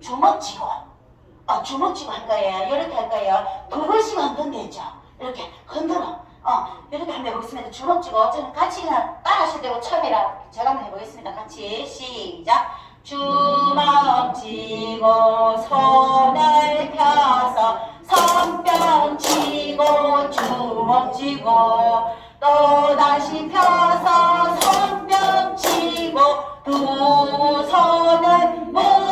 주먹 쥐고 어, 주먹 쥐고 할 거예요. 이렇게 할 거예요. 두 번씩 흔든대죠. 이렇게 흔들어. 어, 이렇게 한번 해보겠습니다. 주먹 쥐고 저는 같이 그냥 따라 하셔도 되고 처음이라 제가 한번 해보겠습니다. 같이 시작. 주먹 쥐고 손을 펴서 손뼉 치고 주먹 쥐고 또 다시 펴서 손뼉 치고 두 손을 위에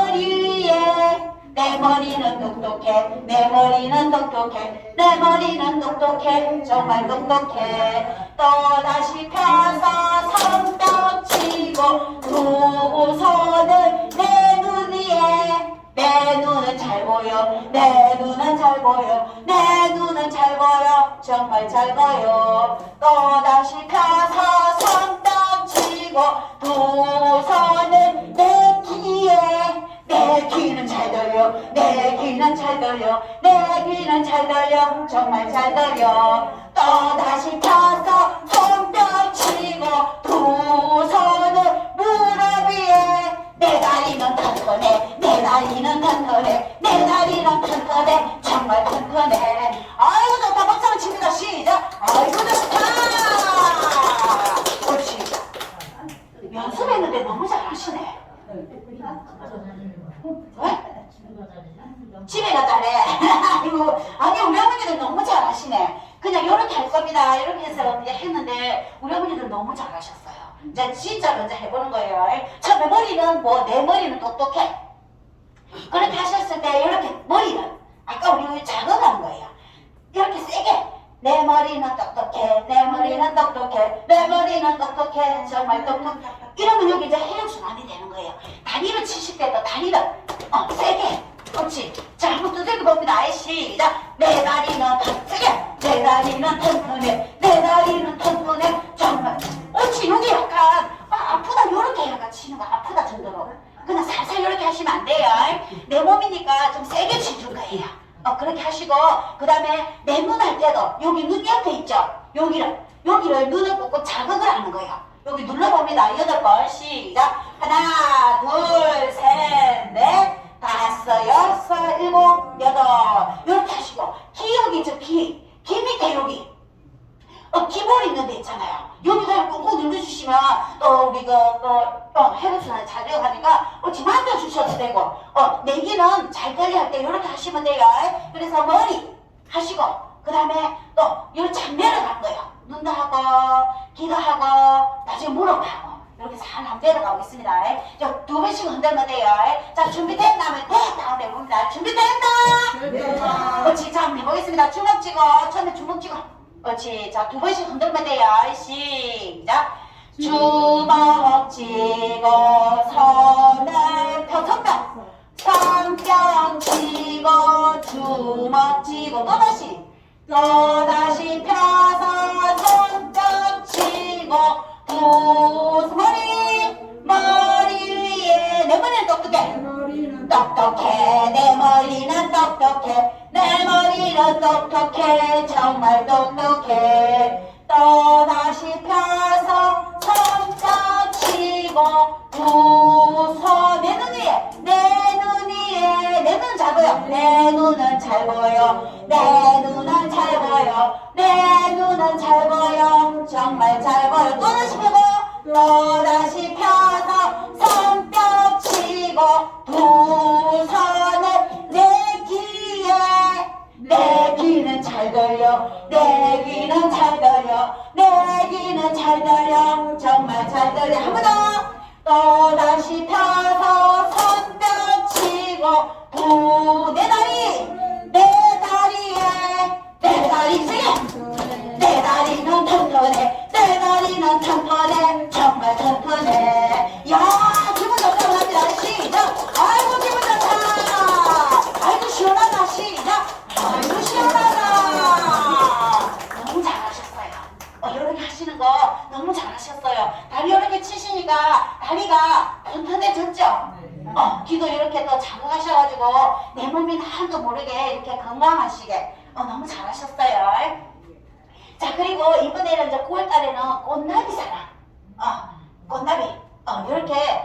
내 머리는 똑똑해 내 머리는 똑똑해 내 머리는 똑똑해 정말 똑똑해. 또 다시 펴서 손뼉 치고 두 손을 내 눈 위에 내 눈은 잘 보여 내 눈은 잘 보여 내 눈은 잘 보여 정말 잘 보여. 또 다시 펴서 손뼉 치고 두 내 귀는 잘 들려. 내 귀는 잘 들려. 정말 잘 들려. 또 다시 펴서 손뼉 치고 두 손을 무릎 위에. 내 다리는 튼튼해 내 다리는 튼튼해 내 다리는 튼튼해 정말 튼튼해 아이고 좋다. 박수 칩니다. 시작. 아이고 좋다. 옳지 연습했는데 너무 잘하시네. 왜? 집에 가자래. 아이고, 아니, 우리 어머니들 너무 잘하시네. 그냥 이렇게 할 겁니다. 이렇게 해서 이제 했는데, 우리 어머니들 너무 잘하셨어요. 이제 진짜로 이제 해보는 거예요. 처음에 머리는 뭐, 내 머리는 똑똑해. 그렇게 하셨을 때, 이렇게 머리는, 아까 우리 작업하는 거예요. 이렇게 세게. 내 머리는 똑똑해. 내 머리는 똑똑해. 내 머리는 똑똑해. 정말 똑똑해. 이러면 여기 이제 혈액순환이 되는 거예요. 다리를 치실 때도 다리를, 어, 세게. 그렇지. 자, 한번 두들겨 봅니다. 아이, 시작. 내 다리는 튼튼해. 내 다리는 튼튼해. 내 다리는 튼튼해. 정말. 옳지. 여기 약간, 아, 아프다. 요렇게 약간 치는 거. 아프다 정도로. 그냥 살살 이렇게 하시면 안 돼요. 내 몸이니까 좀 세게 치줄 거예요. 어, 그렇게 하시고, 그 다음에 내 눈 할 때도 여기 눈 옆에 있죠? 여기를, 여기를 눈을 꽂고 자극을 하는 거예요. 여기 눌러봅니다. 여덟 번 시작. 하나, 둘, 데 있잖아요. 여기다 꾹꾹 눌러주시면, 또, 우리 그, 그, 어, 혈액순환이 잘 되어가니까, 어, 지금 앉아주셔도 되고, 어, 내기는 잘 관리할 때 이렇게 하시면 돼요. 그래서 머리 하시고, 그 다음에 또, 요 장내를 간 거예요. 눈도 하고, 귀도 하고, 나중에 무릎 하고, 이렇게 잘 한번 내려가고 있습니다. 자, 두 번씩 흔들면 돼요. 자, 준비됐다면, 네, 다음 해봅니다. 준비됐다! 그렇지, 자, 한번 해보겠습니다. 주먹 쥐고, 처음에 주먹 쥐고. 그렇지, 자, 두 번씩 흔들면 돼요. 시작. 주먹 쥐고, 손을 펴섰다. 손뼉 치고, 주먹 쥐고, 또다시. 또다시 펴서 손뼉 치고, 두 머리, 머리 위에 내 머리는 똑똑해. 똑똑해 내 머리는 똑똑해 내 머리는 똑똑해 정말 똑똑해. 또 다시 펴서 손뼉 치고 두손내 눈 위에 내 눈 위에 내 눈은 잘 보여. 내 눈은 잘 보여. 내 눈은 잘 보여. 내 눈은 잘 보여. 정말 잘 보여. 또 다시 펴고 또 다시 펴서 손뼉 치고 두손 잘 들려. 내 귀는 잘 들려. 내 귀는 잘 들려. 정말 잘 들려. 한 번 더. 또 다시 펴서 손뼉 치고 두내 다리. 내 다리에 내 다리 세게 내 다리는 튼튼해 내 다리는 튼튼해 정말 튼튼해 야 너무 잘하셨어요. 다리 이렇게 치시니까 다리가 튼튼해졌죠? 어, 귀도 이렇게 또 자극하셔가지고 내 몸이 나도 모르게 이렇게 건강하시게. 어, 너무 잘하셨어요. 자 그리고 이번에는 이제 9월달에는 꽃나비 사랑. 어 꽃나비. 어 이렇게